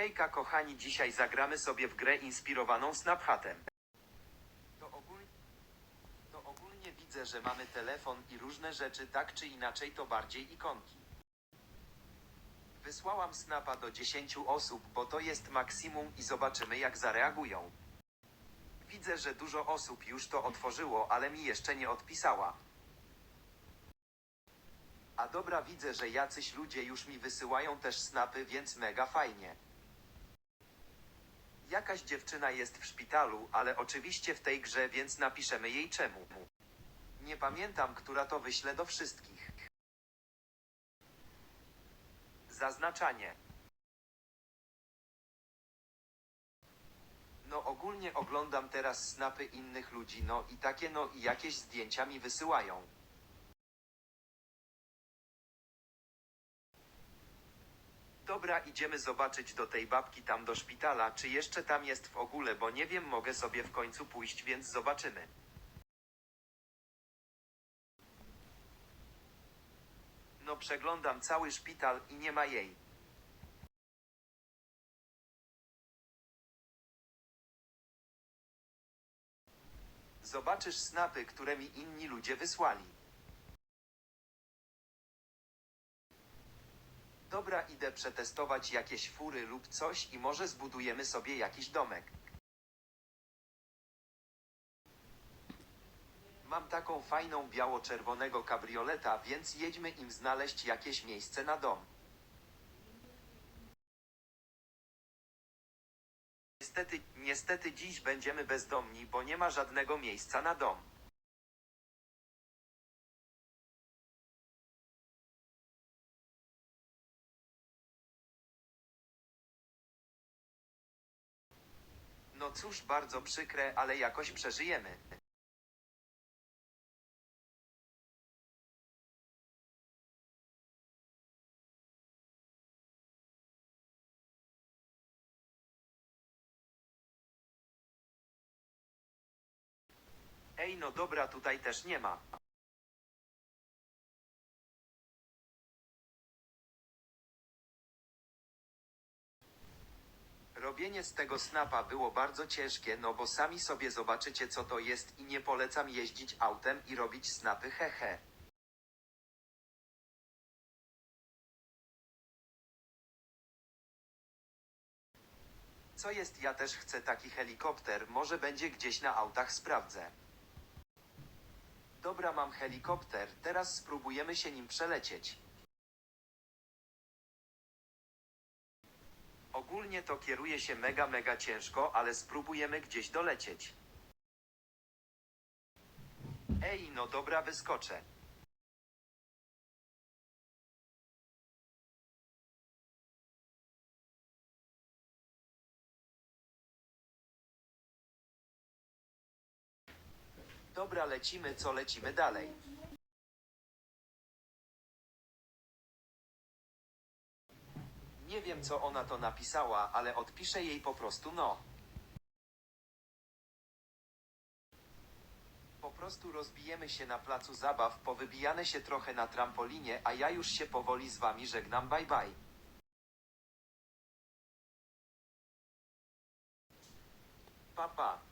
Hejka kochani, dzisiaj zagramy sobie w grę inspirowaną Snapchatem. To, ogól... to ogólnie widzę, że mamy telefon i różne rzeczy, tak czy inaczej to bardziej ikonki. Wysłałam snapa do 10 osób, bo to jest maksimum i zobaczymy jak zareagują. Widzę, że dużo osób już to otworzyło, ale mi jeszcze nie odpisała. A dobra, widzę, że jacyś ludzie już mi wysyłają też snapy, więc mega fajnie. Jakaś dziewczyna jest w szpitalu, ale oczywiście w tej grze, więc napiszemy jej czemu. Nie pamiętam, która to wyślę do wszystkich. Zaznaczanie. No ogólnie oglądam teraz snapy innych ludzi, no i takie no i jakieś zdjęcia mi wysyłają. Dobra, idziemy zobaczyć do tej babki tam do szpitala, czy jeszcze tam jest w ogóle, bo nie wiem, mogę sobie w końcu pójść, więc zobaczymy. No przeglądam cały szpital i nie ma jej. Zobaczysz snapy, które mi inni ludzie wysłali. Dobra, idę przetestować jakieś fury lub coś i może zbudujemy sobie jakiś domek. Mam taką fajną biało-czerwonego kabrioleta, więc jedźmy im znaleźć jakieś miejsce na dom. Niestety, niestety dziś będziemy bezdomni, bo nie ma żadnego miejsca na dom. Cóż, bardzo przykre, ale jakoś przeżyjemy. Ej, no dobra, tutaj też nie ma. Robienie z tego snapa było bardzo ciężkie, no bo sami sobie zobaczycie co to jest i nie polecam jeździć autem i robić snapy hehe. Co jest ja też chcę taki helikopter, może będzie gdzieś na autach sprawdzę. Dobra mam helikopter, teraz spróbujemy się nim przelecieć. Ogólnie to kieruje się mega mega ciężko, ale spróbujemy gdzieś dolecieć. Ej, no dobra, wyskoczę. Dobra, lecimy, co lecimy dalej. Nie wiem, co ona to napisała, ale odpiszę jej po prostu no. Po prostu rozbijemy się na placu zabaw, powybijane się trochę na trampolinie, a ja już się powoli z wami żegnam, bye bye. Pa, pa.